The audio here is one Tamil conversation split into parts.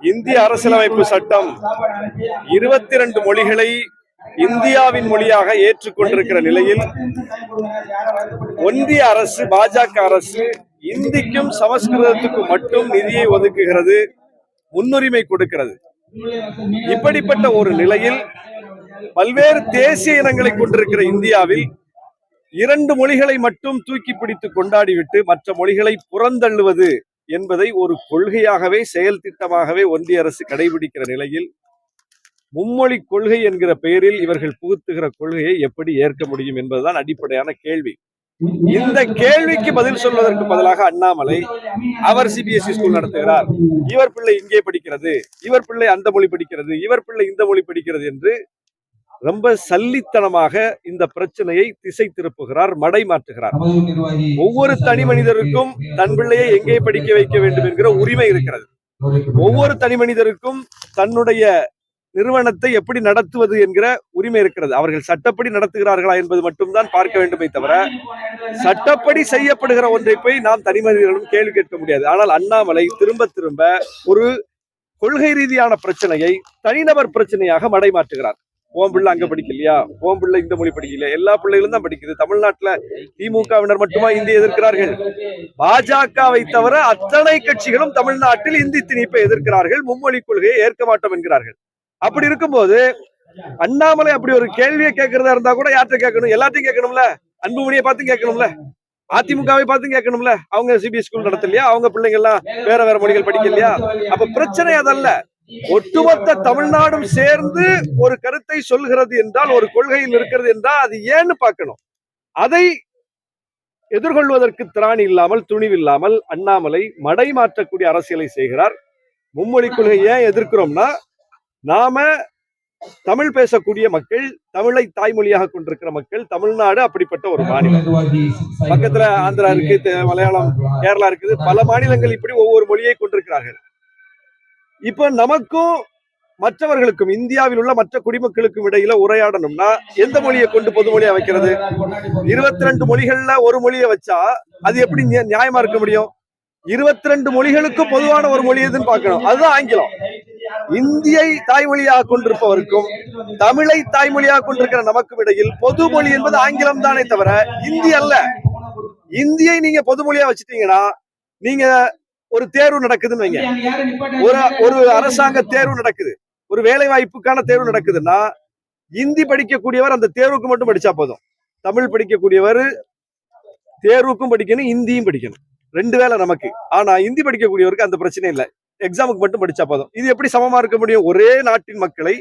இந்திய அரசியலமைப்பு சட்டம் இருபத்தி இரண்டு மொழிகளை இந்தியாவின் மொழியாக ஏற்றுக்கொண்டிருக்கிற நிலையில் ஒன்றிய அரசு பாஜக அரசு இந்திக்கும் சமஸ்கிருதத்துக்கும் மட்டும் நிதியை ஒதுக்குகிறது முன்னுரிமை கொடுக்கிறது. இப்படிப்பட்ட ஒரு நிலையில் பல்வேறு தேசிய இனங்களை கொண்டிருக்கிற இந்தியாவில் இரண்டு மொழிகளை மட்டும் தூக்கி பிடித்து கொண்டாடிவிட்டு மற்ற மொழிகளை புறந்தள்ளுவது என்பதை ஒரு கொள்கையாகவே செயல் திட்டமாகவே ஒன்றிய அரசு கடைபிடிக்கிற நிலையில் மும்மொழி கொள்கை என்கிற பெயரில் இவர்கள் புகுத்துகிற கொள்கையை எப்படி ஏற்க முடியும் என்பதுதான் அடிப்படையான கேள்வி. இந்த கேள்விக்கு பதில் சொல்வதற்கு பதிலாக அண்ணாமலை அவர் சிபிஎஸ்இ ஸ்கூல் நடத்துகிறார். இவர் பிள்ளை இங்கே படிக்கிறது இவர் பிள்ளை அந்த மொழி படிக்கிறது இவர் பிள்ளை இந்த மொழி படிக்கிறது என்று ரொம்ப சல்லித்தனமாக இந்த பிரச்சனையை திசை திருப்புகிறார் மடை மாற்றுகிறார். ஒவ்வொரு தனி மனிதருக்கும் தன் பிள்ளையை எங்கே படிக்க வைக்க வேண்டும் என்கிற உரிமை இருக்கிறது. ஒவ்வொரு தனி மனிதருக்கும் தன்னுடைய நிறுவனத்தை எப்படி நடத்துவது என்கிற உரிமை இருக்கிறது. அவர்கள் சட்டப்படி நடத்துகிறார்களா என்பது மட்டும்தான் பார்க்க வேண்டுமே தவிர சட்டப்படி செய்யப்படுகிற ஒன்றை போய் நாம் தனி மனிதர்களும் கேள்வி கேட்க முடியாது. ஆனால் அண்ணாமலை திரும்ப திரும்ப ஒரு கொள்கை ரீதியான பிரச்சனையை தனிநபர் பிரச்சனையாக மடைமாற்றுகிறார் ஓம் பிள்ளை அங்க படிக்கலையா? ஓம் பிள்ளை இந்த மொழி படிக்கலையா? எல்லா பிள்ளைகளும் தான் படிக்குது. தமிழ்நாட்டுல திமுகவினர் மட்டுமா இந்தி எதிர்க்கிறார்கள்? பாஜகவை தவிர அத்தனை கட்சிகளும் தமிழ்நாட்டில் இந்தி திணிப்பை எதிர்க்கிறார்கள். மும்மொழி கொள்கையை ஏற்க மாட்டோம் என்கிறார்கள். அப்படி இருக்கும்போது அண்ணாமலை அப்படி ஒரு கேள்வியை கேட்கறதா இருந்தா கூட யார்கிட்ட கேட்கணும்? எல்லாத்தையும் கேட்கணும்ல? அன்புமணியை பார்த்து கேட்கணும்ல? அதிமுகவை பார்த்து கேட்கணும்ல? அவங்க சிபிஎஸ் ஸ்கூல் நடத்தலையா? அவங்க பிள்ளைங்க எல்லாம் வேற வேற மொழிகள் படிக்கலையா? அப்ப பிரச்சனை அதல்ல. ஒட்டுமொத்த தமிழ்நாடும் சேர்ந்து ஒரு கருத்தை சொல்கிறது என்றால் ஒரு கொள்கையில் இருக்கிறது என்றால் அது ஏன்னு பார்க்கணும். அதை எதிர்கொள்வதற்கு திராணி இல்லாமல் துணிவில்லாமல் அண்ணாமலை மடை மாற்றக்கூடிய அரசியலை செய்கிறார். மும்மொழி கொள்கை ஏன் எதிர்க்கிறோம்னா நாம தமிழ் பேசக்கூடிய மக்கள் தமிழை தாய்மொழியாக கொண்டிருக்கிற மக்கள் தமிழ்நாடு அப்படிப்பட்ட ஒரு மாநிலம். பக்கத்துல ஆந்திரா இருக்கு மலையாளம் கேரளா இருக்குது. பல மாநிலங்கள் இப்படி ஒவ்வொரு மொழியை கொண்டிருக்கிறார்கள். இப்ப நமக்கும் மற்றவர்களுக்கும் இந்தியாவில் உள்ள மற்ற குடிமக்களுக்கும் இடையில உரையாடணும்னா எந்த மொழியை கொண்டு பொது மொழியா வைக்கிறது? இருபத்தி ரெண்டு மொழிகள்ல ஒரு மொழியை வச்சா அது எப்படி நியா- நியாயமா இருக்க முடியும்? இருபத்தி ரெண்டு மொழிகளுக்கும் பொதுவான ஒரு மொழி எதுன்னு பார்க்கணும். அதுதான் ஆங்கிலம். இந்தியை தாய்மொழியாக கொண்டிருப்பவருக்கும் தமிழை தாய்மொழியாக கொண்டிருக்கிற நமக்கும் இடையில் பொது மொழி என்பது ஆங்கிலம் தானே தவிர இந்தி அல்ல. இந்தியை நீங்க பொது மொழியா வச்சுட்டீங்கன்னா நீங்க ஒரு தேர்வு நடக்குதுன்னு வைங்க. ஒரு ஒரு அரசாங்க தேர்வு நடக்குது. ஒரு வேலை வாய்ப்புக்கான தேர்வு நடக்குதுன்னா இந்தி படிக்கக்கூடியவர் அந்த தேர்வுக்கு மட்டும் படிச்சா போதும். தமிழ் படிக்கக்கூடியவர் தேர்வுக்கும் படிக்கணும் இந்தியும் படிக்கணும். ரெண்டு வேலை நமக்கு. ஆனா இந்தி படிக்கக்கூடியவருக்கு அந்த பிரச்சனை இல்லை. எக்ஸாமுக்கு மட்டும் படிச்சா போதும். இது எப்படி சமமா இருக்க முடியும்? ஒரே நாட்டின் மக்களை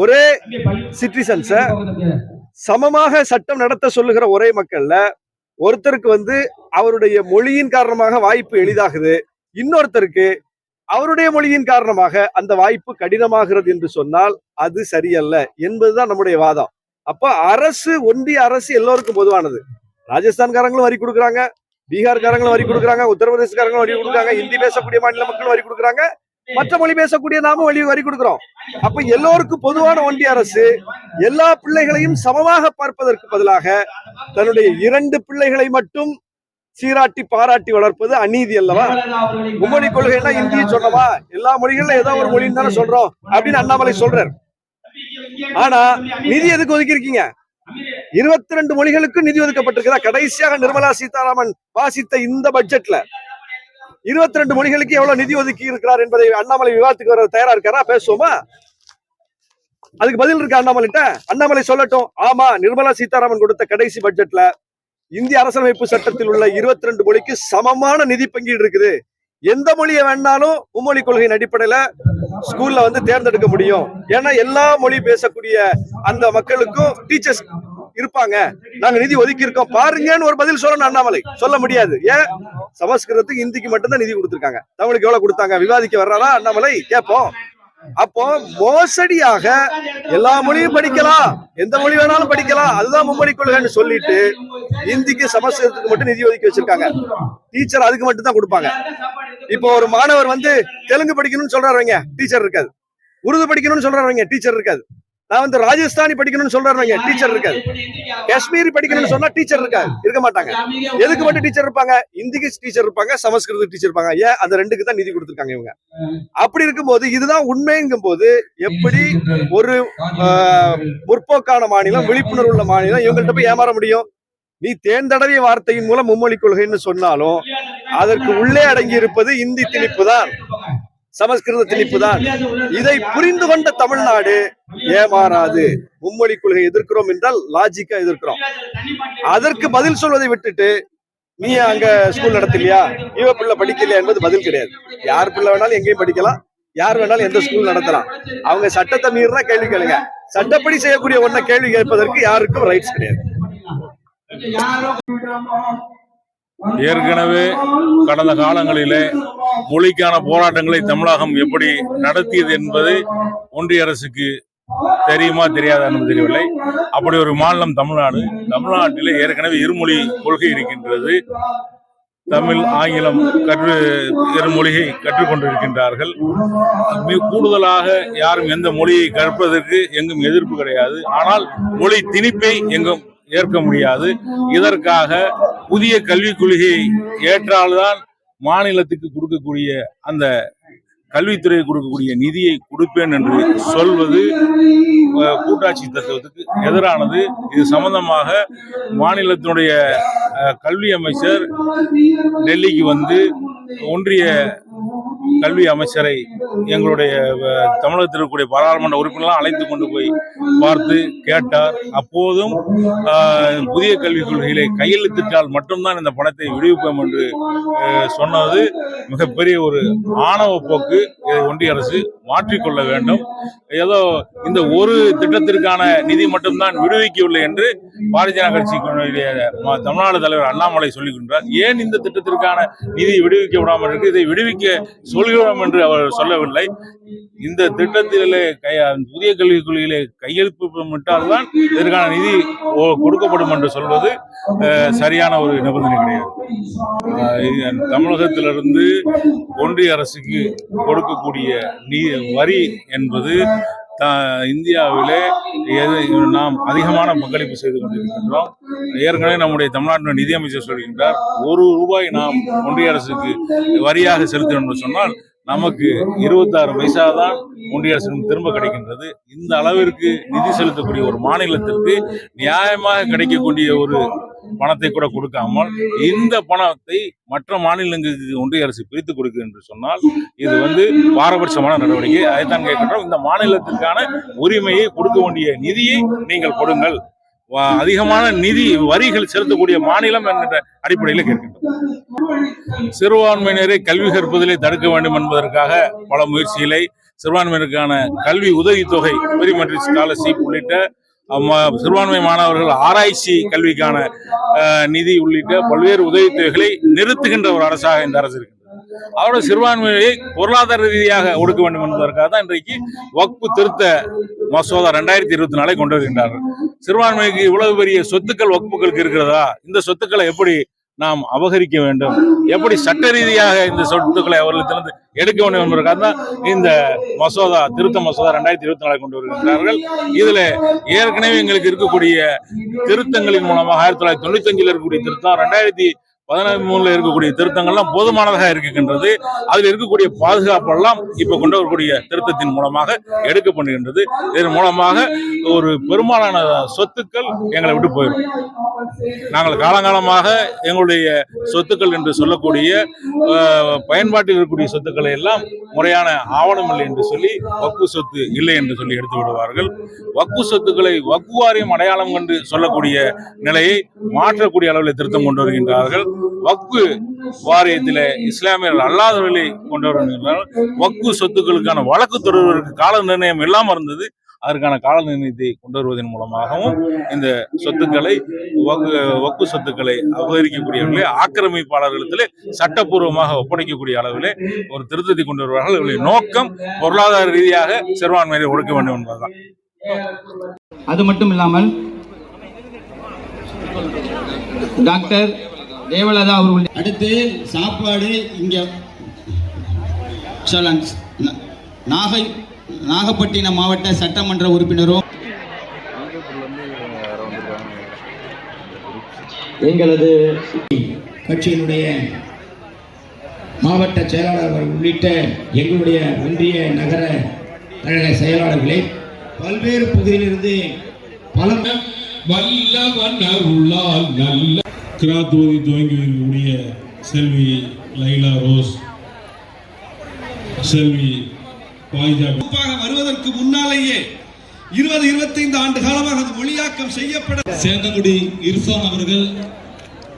ஒரே சிட்டிசன்ஸ சமமாக சட்டம் நடத்த சொல்லுகிற ஒரே மக்கள்ல ஒருத்தருக்கு வந்து அவருடைய மொழியின் காரணமாக வாய்ப்பு எளிதாகுது. இன்னொருத்தருக்கு அவருடைய மொழியின் காரணமாக அந்த வாய்ப்பு கடினமாகிறது என்று சொன்னால் அது சரியல்ல என்பதுதான் நம்முடைய வாதம். அப்ப அரசு ஒன்றிய அரசு எல்லோருக்கும் பொதுவானது. ராஜஸ்தான்காரங்களும் வரி கொடுக்குறாங்க பீகார்காரங்களும் வரி கொடுக்குறாங்க உத்தரப்பிரதேசக்காரங்களும் வரி கொடுக்குறாங்க ஹிந்தி பேசக்கூடிய மாநில மக்களும் வரி கொடுக்குறாங்க மற்ற மொழி பேசக்கூடிய நாமும் வழி வரி கொடுக்குறோம். அப்ப எல்லோருக்கும் பொதுவான ஒன்றிய அரசு எல்லா பிள்ளைகளையும் சமமாக பார்ப்பதற்கு பதிலாக தன்னுடைய இரண்டு பிள்ளைகளை மட்டும் சீராட்டி பாராட்டி வளர்ப்பது அநீதி அல்லவா? மும்மொழி கொள்கைன்னா இந்திய சொன்னவா? எல்லா மொழிகள்ல ஏதோ ஒரு மொழின்னு தானே சொல்றோம் அப்படின்னு அண்ணாமலை சொல்றாரு. ஆனா நிதி எதுக்கு ஒதுக்கி இருக்கீங்க இருபத்தி ரெண்டு மொழிகளுக்கு நிதி ஒதுக்கப்பட்டிருக்கிறா கடைசியாக நிர்மலா சீதாராமன் வாசித்த இந்த பட்ஜெட்ல. இருபத்தி ரெண்டு மொழிகளுக்கு எவ்வளவு நிதி ஒதுக்கி இருக்கிறார் என்பதை அண்ணாமலை விவாதத்துக்கு வர தயாரா இருக்காரா? பேசுவோமா? அதுக்கு பதில் இருக்கு அண்ணாமலைட்ட அண்ணாமலை சொல்லட்டும். ஆமா நிர்மலா சீதாராமன் கொடுத்த கடைசி பட்ஜெட்ல இந்திய அரசியலமைப்பு சட்டத்தில் உள்ள இருபத்தி ரெண்டு மொழிக்கு சமமான நிதி பங்கீடு இருக்குது. எந்த மொழியை வேணாலும் மும்மொழி கொள்கையின் அடிப்படையில ஸ்கூல்ல வந்து தேர்ந்தெடுக்க முடியும். ஏன்னா எல்லா மொழி பேசக்கூடிய அந்த மக்களுக்கும் டீச்சர்ஸ் இருப்பாங்க. நாங்க நிதி ஒதுக்கி இருக்கோம் பாருங்கன்னு ஒரு பதில் சொல்லணும் அண்ணாமலை. சொல்ல முடியாது. ஏன்? சமஸ்கிருதத்துக்கு இந்திக்கு மட்டும்தான் நிதி கொடுத்துருக்காங்க. தமிழுக்கு எவ்வளவு கொடுத்தாங்க? விவாதிக்க வர்றாரா அண்ணாமலை? கேட்போம். அப்போ மோசடியாக எல்லா மொழியும் படிக்கலாம். எந்த மொழி வேணாலும் படிக்கலாம். அதுதான் மும்மொழி கொள்கைன்னு சொல்லிட்டு இந்திக்கு சமஸ்கிருதத்துக்கு மட்டும் நிதி ஒதுக்கி வச்சிருக்காங்க. டீச்சர் அதுக்கு மட்டும் தான் கொடுப்பாங்க. இப்போ ஒரு மாணவர் வந்து தெலுங்கு படிக்கணும்னு சொல்றாருங்க டீச்சர் இருக்காது. உருது படிக்கணும்னு சொல்றாருங்க டீச்சர் இருக்காது. நான் வந்து ராஜஸ்தானி படிக்கணும்னு சொல்றாங்க டீச்சர் இருக்காது காஷ்மீரி படிக்கணும்னு சொன்னா டீச்சர் இருக்காது இருக்க மாட்டாங்க. எதுக்கு மட்டும் டீச்சர் இருப்பாங்க? இந்திக்கு டீச்சர் இருப்பாங்க சமஸ்கிருத டீச்சர் இருப்பாங்க. ஏன் அந்த ரெண்டுக்கு தான் நிதி கொடுத்துருக்காங்க இவங்க. அப்படி இருக்கும்போது இதுதான் உண்மைங்கும் போது எப்படி ஒரு ஆஹ், முற்போக்கான மாநிலம் விழிப்புணர்வு உள்ள மாநிலம் இவங்கள்ட்ட போய் ஏமாற முடியும்? நீ தேர்ந்தடவிய வார்த்தையின் மூலம் மும்மொழி கொள்கைன்னு சொன்னாலும் அதற்கு உள்ளே அடங்கி இருப்பது இந்தி திணிப்பு தான். சமஸ்கிருத திணிப்பு தான் இதை புரிந்து கொண்ட தமிழ்நாடு ஏமாறாது. மும்மொழி கொள்கை எதிர்க்கிறோம் என்றால் லாஜிக்கா எதிர்க்கிறோம். அதற்கு பதில் சொல்வதை விட்டுட்டு நீ அங்க ஸ்கூல் நடத்தலையா இவ பிள்ளை படிக்கலையா என்பது பதில் கிடையாது. யார் பிள்ளை வேணாலும் எங்கேயும் படிக்கலாம். யார் வேணாலும் எந்த ஸ்கூல் நடத்தலாம். அவங்க சட்டத்தை மீறினா கேள்வி கேளுங்க. சட்டப்படி செய்யக்கூடிய ஒன்ன கேள்வி கேட்பதற்கு யாருக்கும் ரைட்ஸ் கிடையாது. ஏற்கனவே கடந்த காலங்களிலே மொழிக்கான போராட்டங்களை தமிழகம் எப்படி நடத்தியது என்பது ஒன்றிய அரசுக்கு தெரியுமா தெரியாதா தெரியவில்லை. அப்படி ஒரு மாநிலம் தமிழ்நாடு. தமிழ்நாட்டிலே ஏற்கனவே இருமொழி கொள்கை இருக்கின்றது. தமிழ் ஆங்கிலம் கற்று இருமொழியை கற்றுக்கொண்டிருக்கின்றார்கள் மிக கூடுதலாக யாரும் எந்த மொழியை கற்பதற்கு எங்கும் எதிர்ப்பு கிடையாது. ஆனால் மொழி திணிப்பை எங்கும் ஏற்க முடியாது. இதற்காக புதிய கல்விக் கொள்கையை ஏற்றால்தான் மாநிலத்துக்கு கொடுக்கக்கூடிய அந்த கல்வித்துறை கொடுக்கக்கூடிய நிதியை கொடுப்பேன் என்று சொல்வது கூட்டாட்சி தத்துவத்துக்கு எதிரானது. இது சம்பந்தமாக மாநிலத்தினுடைய கல்வி அமைச்சர் டெல்லிக்கு வந்து ஒன்றிய கல்வி அமைச்சரை எங்களுடைய தமிழகத்தில் இருக்கக்கூடிய பாராளுமன்ற உறுப்பினர்லாம் அழைத்து கொண்டு போய் பார்த்து கேட்டார். அப்போதும் புதிய கல்விக் கொள்கைகளை கையெழுத்திட்டால் மட்டும்தான் இந்த பணத்தை விடுவிப்போம் என்று சொன்னது மிகப்பெரிய ஒரு ஆணவ போக்கு. ஒன்றிய அரசு மாற்றிக்கொள்ள வேண்டும். ஏதோ இந்த ஒரு திட்டத்திற்கான நிதி மட்டும்தான் விடுவிக்கவில்லை என்று பாரதிய ஜனதா கட்சியினுடைய தமிழ்நாடு தலைவர் அண்ணாமலை சொல்லுகின்றார் ஏன் இந்த திட்டத்திற்கான நிதி விடுவிக்க விடாமல் இருக்கு? இதை விடுவிக்க சொல்கிறோம் என்று அவர் சொல்லவில்லை. இந்த திட்டத்திலே புதிய கல்விக் கொள்கையிலே கையெழுப்பிட்டால்தான் இதற்கான நிதி கொடுக்கப்படும் என்று சொல்வது சரியான ஒரு நிபந்தனை கிடையாது. தமிழகத்திலிருந்து ஒன்றிய அரசுக்கு கொடுக்கக்கூடிய நீ வரி என்பது த- இந்தியாவிலே நாம் அதிகமான பங்களிப்பு செய்து கொண்டிருக்கின்றோம். ஏற்கனவே நம்முடைய தமிழ்நாட்டின் நிதியமைச்சர் சொல்கின்றார் ஒரு ரூபாய் நாம் ஒன்றிய அரசுக்கு வரியாக செலுத்தணும் என்று சொன்னால் நமக்கு இருபத்தாறு பைசா தான் ஒன்றிய அரசிடம் திரும்ப கிடைக்கின்றது. இந்த அளவிற்கு நிதி செலுத்தக்கூடிய ஒரு மாநிலத்திற்கு நியாயமாக கிடைக்கக்கூடிய ஒரு பணத்தை கூட கொடுக்காமல் இந்த பணத்தை மற்ற மாநிலங்களுக்கு ஒன்றிய அரசு பிரித்து கொடுக்கு என்று சொன்னால் இது வந்து பாரபட்சமான நடவடிக்கை. அதைத்தான் கேட்கின்றோம். இந்த மாநிலத்திற்கான உரிமையை கொடுக்க வேண்டிய நிதியை நீங்கள் கொடுங்கள். அதிகமான நிதி வரிகள் செலுத்தக்கூடிய மாநிலம் என்ற அடிப்படையில் கேட்கின்றோம். சிறுபான்மையினரை கல்வி கற்பதிலே தடுக்க வேண்டும் என்பதற்காக பல முயற்சிகளை சிறுபான்மையினருக்கான கல்வி உதவித்தொகை பெரிமெட்ரிக் ஸ்காலர்ஷிப் உள்ளிட்ட சிறுபான்மை மாணவர்கள் ஆராய்ச்சி கல்விக்கான நிதி உள்ளிட்ட பல்வேறு உதவித்தொகைகளை நிறுத்துகின்ற ஒரு அரசாக இந்த அரசு இருக்கு அவரோட சிறுபான்மையை பொருளாதார ரீதியாக ஒடுக்க வேண்டும் என்பதற்காக தான் இன்றைக்கு வக்பு திருத்த மசோதா ரெண்டாயிரத்தி இருபத்தி நாளை கொண்டு வருகின்றார்கள். சிறுபான்மைக்கு இவ்வளவு பெரிய சொத்துக்கள் வக்புகளுக்கு இருக்கிறதா? இந்த சொத்துக்களை எப்படி நாம் அபகரிக்க வேண்டும்? எப்படி சட்ட ரீதியாக இந்த சொத்துக்களை அவர்களிடத்திலிருந்து எடுக்க வேண்டும் என்பதற்காக தான் இந்த மசோதா திருத்த மசோதா ரெண்டாயிரத்தி இருபத்தி நாலு கொண்டு வருகின்றார்கள். இதுல ஏற்கனவே எங்களுக்கு இருக்கக்கூடிய திருத்தங்களின் மூலமாக ஆயிரத்தி தொள்ளாயிரத்தி தொண்ணூத்தி அஞ்சுல இருக்கக்கூடிய திருத்தம் ரெண்டாயிரத்தி பதினொன்றுல இருக்கக்கூடிய திருத்தங்கள்லாம் போதுமானதாக இருக்கின்றது. அதில் இருக்கக்கூடிய பாதுகாப்பு எல்லாம் இப்ப கொண்டு வரக்கூடிய திருத்தத்தின் மூலமாக எடுக்கப்படுகின்றது. இதன் மூலமாக ஒரு பெரும்பாலான சொத்துக்கள் எங்களை விட்டு போயிடும். நாங்கள் காலங்காலமாக எங்களுடைய சொத்துக்கள் என்று சொல்லக்கூடிய பயன்பாட்டில் இருக்கக்கூடிய சொத்துக்களை எல்லாம் முறையான ஆவணம் இல்லை என்று சொல்லி வக்கு சொத்து இல்லை என்று சொல்லி எடுத்து விடுவார்கள். வக்கு சொத்துக்களை வக்கு வாரியம் அடையாளம் கண்டு சொல்லக்கூடிய நிலையை மாற்றக்கூடிய அளவில் திருத்தம் கொண்டு வருகின்றார்கள். வக்கு வாரியத்தில் இஸ்லாமியர்கள் அல்லாதவர்களை கொண்டு வக்கு சொத்துக்களுக்கான வழக்கு தொடர்வதற்கு கால நிர்ணயம் இல்லாமல் இருந்தது. அதற்கான கால நிர்ணயத்தை கொண்டு வருவதன் மூலமாகவும் இந்த சொத்துக்களை வக்கு வக்கு சொத்துக்களை அபகரிக்கக்கூடியவர்களே ஆக்கிரமிப்பாளர்களிடத்திலே சட்டப்பூர்வமாக ஒப்படைக்கக்கூடிய அளவிலே ஒரு திருத்தத்தை கொண்டு வருவார்கள். இவர்களின் நோக்கம் பொருளாதார ரீதியாக சிறுபான்மையை ஒடுக்க வேண்டும் என்பதுதான். அது மட்டும் இல்லாமல் டாக்டர் தேவலதா அவர்கள் அடுத்து சாப்பாடு இங்கே நாகை நாகப்பட்டினம் மாவட்ட சட்டமன்ற உறுப்பினரும் எங்களது கட்சியினுடைய மாவட்ட செயலாளர்கள் உள்ளிட்ட எங்களுடைய ஒன்றிய நகர கழக செயலாளர்களே பல்வேறு பகுதியிலிருந்து பல வல்லவன் அருளால் நல்ல கிராத் ஓதி துவங்கி இருக்கக்கூடிய செல்வி லைலா ரோஸ் செல்வி பாய்ஜா. வருவதற்கு முன்னாலேயே இருபது இருபத்தைந்து ஆண்டு காலமாக அது மொழியாக்கம் செய்யப்பட சேந்தங்குடி இர்ஃபான் அவர்கள்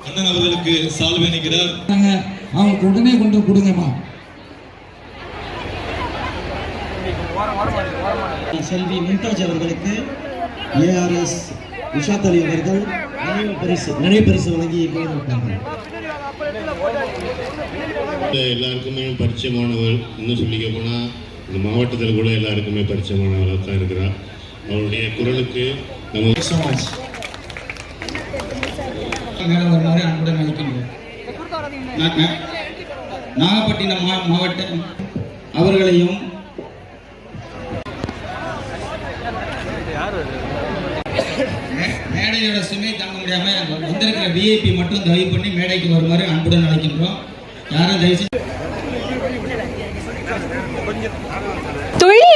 அண்ணன் அவர்களுக்கு சால்வை அணிக்கிறார் அவங்களுக்கு உடனே கொண்டு கொடுங்கம்மா. செல்வி மும்தாஜ் அவர்களுக்கு ஏஆர்எஸ் உஷாத் அலி அவர்கள் நினைவு பரிசு நினைவு பரிசு வழங்கி எல்லாருக்குமே பரிச்சயமானவர் இன்னும் சொல்லிக்க போனால் இந்த மாவட்டத்தில் கூட எல்லாருக்குமே பரிச்சயமானவராக தான் இருக்கிறார். அவருடைய குரலுக்கு நம்ம மேல வருமாறு அன்புடன் அழைக்கின்றோம் நா- நா- நாகப்பட்டினம் மா- மாவட்ட அவர்களையும் மேடையோட சுமை தாங்க முடியாம வந்திருக்கிற விஐபி மட்டும் தயவு பண்ணி மேடைக்கு வருமாறு அன்புடன் அழைக்கின்றோம். யாரும் தயவு